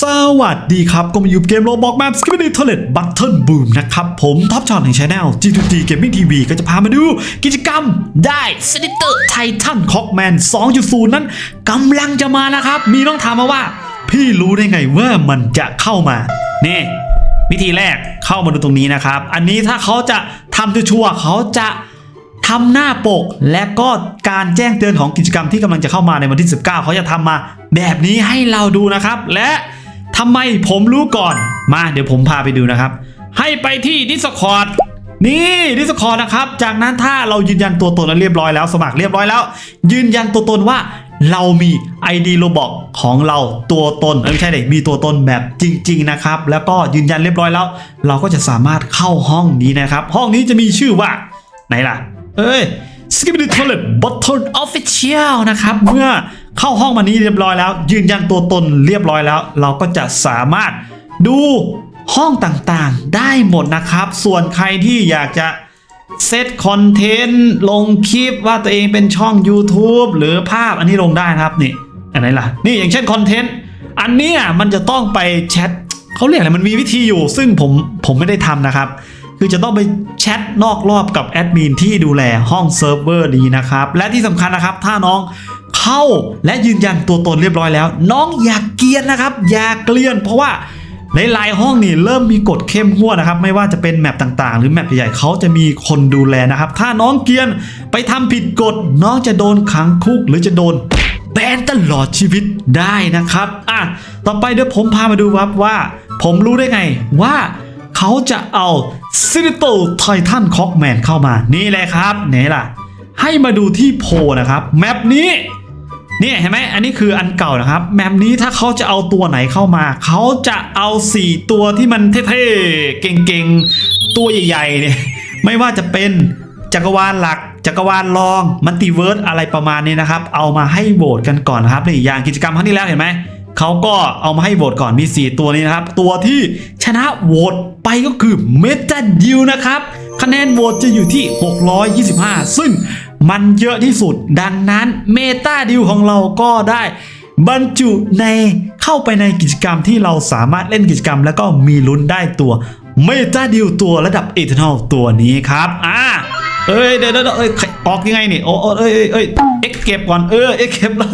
สวัสดีครับ ก็มาอยู่เกมโรบอกแบบ s k i p p y Toilet Button Boom นะครับ ผมท็อปช็อตในช anel G2G Gaming TV ก็จะพามาดูกิจกรรมได้ s n i t e r Titan Cockman 2.0 นั้นกำลังจะมานะครับ มีน้องถามมาว่า พี่รู้ได้ไงว่ามันจะเข้ามา นี่ วิธีแรกเข้ามาดูตรงนี้นะครับ อันนี้ถ้าเขาจะทำชัวร์เขาจะ ทำหน้าปกและก็การแจ้งเตือนของกิจกรรมที่กำลังจะเข้ามาในวันที่ 19 เขาจะทำมาแบบนี้ให้เราดูนะครับ และทำไมผมรู้ก่อน มาเดี๋ยวผมพาไปดูนะครับ ให้ไปที่ Discord นี่ Discord นะครับ จากนั้นถ้าเรายืนยันตัวตนแล้วเรียบร้อยแล้ว สมัครเรียบร้อยแล้ว ยืนยันตัวตนว่าเรามี ID โลบอกของเราตัวตนไม่ใช่เด็กมีตัวตนแบบจริง ๆ นะครับ แล้วก็ยืนยันเรียบร้อยแล้ว เราก็จะสามารถเข้าห้องนี้นะครับ ห้องนี้จะมีชื่อว่าไหนล่ะ เอ้ย Skip the Toilet Button Official นะครับ เมื่อเข้าห้องมานี้เรียบร้อยแล้ว ยืนยันตัวตนเรียบร้อยแล้ว เราก็จะสามารถดูห้องต่างๆได้หมดนะครับ ส่วนใครที่อยากจะเซตคอนเทนต์ลงคลิปว่าตัวเองเป็นช่อง YouTube หรือภาพอันนี้ลงได้นะครับนี่อันไหนล่ะ นี่อย่างเช่นคอนเทนต์อันเนี้ยมันจะต้องไปแชทเขาเรียกอะไรมันมีวิธีอยู่ ซึ่งผมผมไม่ได้ทำนะครับ คือจะต้องไปแชทนอกรอบกับแอดมินที่ดูแลห้องเซิร์ฟเวอร์นี้นะครับ และที่สำคัญนะครับ ถ้าน้องเข้าและยืนยันตัวตนเรียบร้อยแล้ว น้องอย่าเกรียนนะครับ อย่าเกลียน เพราะว่าในหลายห้องนี่เริ่มมีกฎเข้มงวดนะครับ ไม่ว่าจะเป็นแมปต่างๆ หรือแมปใหญ่ๆเขาจะมีคนดูแลนะครับ ถ้าน้องเกียนไปทำผิดกฎน้องจะโดนขังคุกหรือจะโดนแบนตลอดชีวิตได้นะครับ อะ ต่อไปเดี๋ยวผมพามาดูครับว่า ผมรู้ได้ไงว่า เขาจะเอาซิลิโตไททันคอกแมนเข้ามา นี่เลยครับไหนล่ะ ให้มาดูที่โพนะครับแมปนี้นี่เห็นไหมอันนี้คืออันเก่านะครับ แมปนี้ถ้าเขาจะเอาตัวไหนเข้ามา เขาจะเอา 4 ตัวที่มันเท่ๆเก่งๆ ตัวใหญ่ๆเนี่ยไม่ว่าจะเป็นจักรวาลหลัก จักรวาลรอง มัลติเวิร์สอะไรประมาณนี้นะครับ เอามาให้โหวตกันก่อนนะครับนี่อย่างกิจกรรมครั้งที่แล้วเห็นไหม เขาก็เอามาให้โหวตก่อนมี 4 ตัวนี้นะครับ ตัวที่ชนะโหวตไปก็คือเมตาดิวนะครับ คะแนนโหวตจะอยู่ที่ 625 ซึ่งมันเยอะที่สุดดังนั้นเมตาดิวของเราก็ได้บรรจุในเข้าไปในกิจกรรมที่เราสามารถเล่นกิจกรรม แล้วก็มีลุ้นได้ตัวเมตาดิวตัวระดับเอเทนอลตัวนี้ครับอ่าเอ้ยเดี๋ยวเดี๋ยวเอ้ยออกยังไงนี่โอ้เอ้ยเอ้ยเอ้ยเอ็กเก็บก่อนเออเอ็กเก็บแล้ว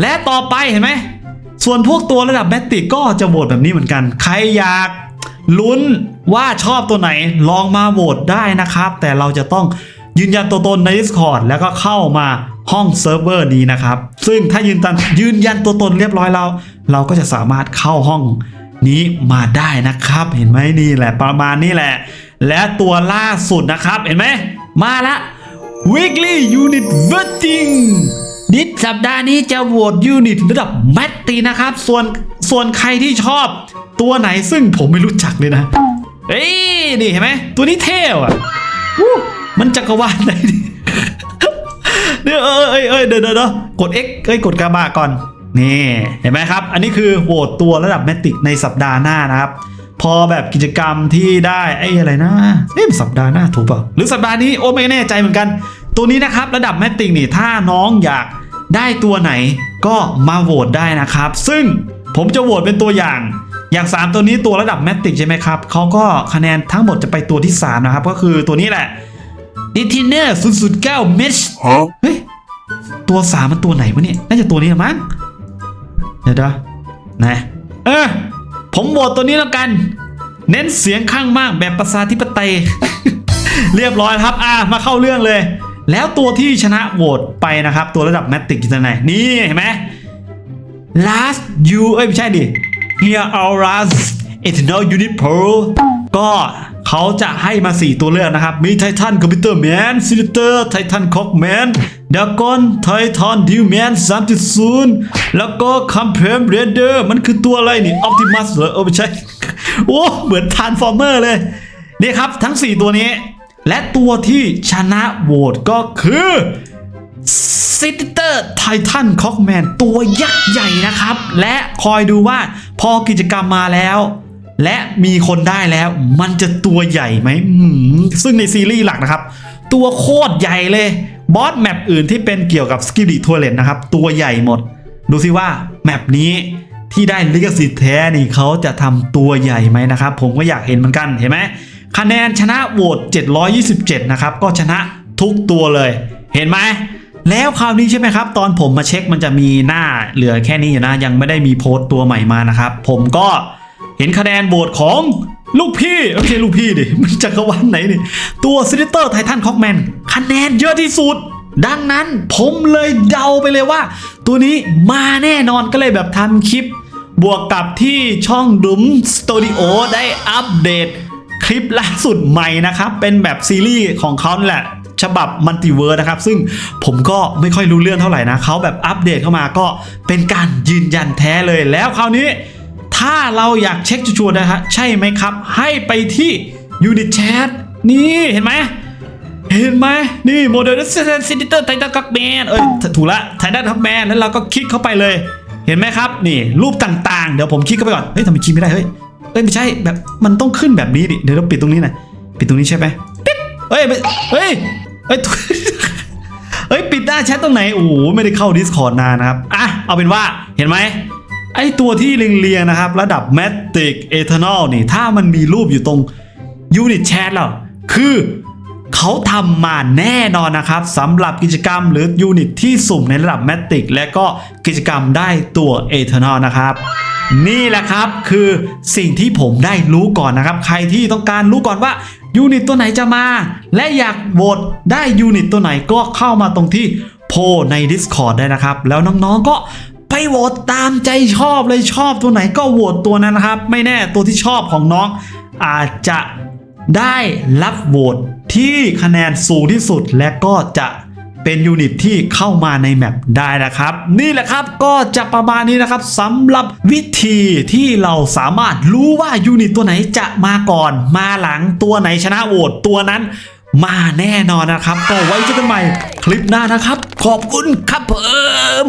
และต่อไปเห็นไหม ส่วนพวกตัวระดับแมตติกก็จะโหวตแบบนี้เหมือนกัน ใครอยากลุ้นว่าชอบตัวไหนลองมาโหวตได้นะครับ แต่เราจะต้องยืนยันตัวตนใน Discord แล้วก็เข้ามาห้องเซิร์ฟเวอร์นี้นะครับ ซึ่งถ้ายืนตันยืนยันตัวตนเรียบร้อยแล้ว เราก็จะสามารถเข้าห้องนี้มาได้นะครับ เห็นไหมนี่แหละประมาณนี้แหละ และตัวล่าสุดนะครับ เห็นไหมมาละ weekly unit voting นิดสัปดาห์นี้จะโหวตยูนิตระดับแมตตีนะครับ ส่วนส่วนใครที่ชอบตัวไหนซึ่งผมไม่รู้จักเลยนะ เอ้ยนี่เห็นไหมตัวนี้เท่อะมันจักรวาลไหนเนี่ยเออเอยเอยเดี๋ยเดี๋ยวเดี๋ยวกด X เอ้ยกดกระบะก่อน นี่ เห็นไหมครับ อันนี้คือโหวตตัวระดับแมติกในสัปดาห์หน้านะครับ พอแบบกิจกรรมที่ได้ไอ้อะไรนะเอ๊ะสัปดาห์หน้าถูกเปล่าหรือสัปดาห์นี้โอ้ไม่แน่ใจเหมือนกัน ตัวนี้นะครับระดับแมติกนี่ถ้าน้องอยาก ได้ตัวไหนก็มาโหวตได้นะครับ ซึ่งผมจะโหวตเป็นตัวอย่าง อย่าง 3 ตัวนี้ตัวระดับแมติกใช่ไหมครับเขาก็คะแนนทั้งหมดจะไปตัวที่ 3 นะครับ ก็คือตัวนี้แหละดิทิเนอร์009เมช Huh? เฮ้ย ตัวสามมันตัวไหนวะเนี่ย น่าจะตัวนี้ละมั้ง เดี๋ยวเดี๋ยวนะเออ ผมโหวตตัวนี้แล้วกัน เน้นเสียงข้างมากแบบประชาธิปไตย เรียบร้อยครับ อะมาเข้าเรื่องเลย แล้วตัวที่ชนะโหวตไปนะครับ ตัวระดับแมตติกอยู่ตรงไหนนี่เห็นไหม last you เอ้ยไม่ใช่ดิ here our last eternal unit pearl ก็เขาจะให้มา 4 ตัวเลือกนะครับ มีไททันคอมพิวเตอร์แมนซิลิเตอร์ไททันคอกแมนดากอนไททันดิวแมน3.0 แล้วก็คัมเพมเรเดอร์มันคือตัวอะไรนี่ออ t ติมัสเหรอเออไม่ใช่ โอ้ เหมือนทานฟอร์เมอร์เลย นี่ครับทั้ง 4 ตัวนี้ และตัวที่ชนะโหวตก็คือซิติเตอร์ไททันคอกแมนตัวยักษ์ใหญ่นะครับ และคอยดูว่าพอกิจกรรมมาแล้ว และมีคนได้แล้ว มันจะตัวใหญ่ไหมซึ่งในซีรีส์หลักนะครับ ตัวโคตรใหญ่เลย บอสแมปอื่นที่เป็นเกี่ยวกับสกิล t ทัวเลตนะครับ ตัวใหญ่หมด ดูสิว่าแมปนี้ที่ได้ลิขสิทธิ์แท้นี่เขาจะทำตัวใหญ่ไหมนะครับ ผมก็อยากเห็นเหมือนกันเห็นไหม คะแนนชนะโหวต727 นะครับ ก็ชนะทุกตัวเลย เห็นไหม แล้วคราวนี้ใช่ไหมครับ ตอนผมมาเช็คมันจะมีหน้าเหลือแค่นี้อยู่นะ ยังไม่ได้มีโพสต์ตัวใหม่มานะครับ ผมก็เห็นคะแนนโหวตของลูกพี่เอ้ยไม่ใช่ลูกพี่ดิ มันจักรวาลไหนนี่ ตัวซินิเตอร์ไททันคอกแมนคะแนนเยอะที่สุด ดังนั้นผมเลยเดาไปเลยว่า ตัวนี้มาแน่นอนก็เลยแบบทำคลิป บวกกับที่ช่องดุมสตูดิโอได้อัปเดต คลิปล่าสุดใหม่นะครับ เป็นแบบซีรีส์ของเขานี่แหละฉบับมัลติเวิร์นะครับ ซึ่งผมก็ไม่ค่อยรู้เรื่องเท่าไหร่นะเขาแบบอัปเดตเข้ามาก็เป็นการยืนยันแท้เลยแล้วคราวนี้ ถ้าเราอยากเช็คชัวร์นะฮะใช่ไหมครับ ให้ไปที่ Unit Chat นี่เห็นไหมเห็นไหมนี่โมเดลเซนซิเตอร์ไททันคักแมนเอ้ยถูกละไททันคักแมนแล้วเราก็คลิกเข้าไปเลย เห็นไหมครับ นี่รูปต่างๆ เดี๋ยวผมคลิกเข้าไปก่อนเฮ้ยทำไมคลิกไม่ได้เฮ้ย เอ้ยไม่ใช่แบบมันต้องขึ้นแบบนี้ดิเดี๋ยวเราปิดตรงนี้หน่อยปิดตรงนี้ใช่ไหมปิ๊บเฮ้ยเฮ้ยเฮ้ยเฮ้ยปิดหน้าแชทตรงไหนโอ้โหไม่ได้เข้า Discord นานนะครับอะเอาเป็นว่าเห็นไหมไอตัวที่เรียงๆนะครับ ระดับ Matic Ethanol นี่ ถ้ามันมีรูปอยู่ตรง Unit Chat แล้วคือ เขาทำมาแน่นอนนะครับสำหรับกิจกรรมหรือยูนิตที่สุ่มในระดับ Matic และก็กิจกรรมได้ตัว Eternal นะครับนี่แหละครับคือสิ่งที่ผมได้รู้ก่อนนะครับ ใครที่ต้องการรู้ก่อนว่ายูนิตตัวไหนจะมา และอยากโหวตได้ยูนิตตัวไหนก็เข้ามาตรงที่โพลใน Discord ได้นะครับ แล้วน้องๆก็ไปโหวตตามใจชอบเลยชอบตัวไหนก็โหวตตัวนั้นนะครับ ไม่แน่ตัวที่ชอบของน้องอาจจะ ได้รับโหวตที่คะแนนสูงที่สุดและก็จะเป็นยูนิตที่เข้ามาในแมปได้นะครับ นี่แหละครับก็จะประมาณนี้นะครับสำหรับวิธีที่เราสามารถรู้ว่ายูนิตตัวไหนจะมาก่อน มาหลังตัวไหนชนะโหวตตัวนั้นมาแน่นอนนะครับ ก็ไว้เจอกันใหม่คลิปหน้านะครับ ขอบคุณครับเพิ่ม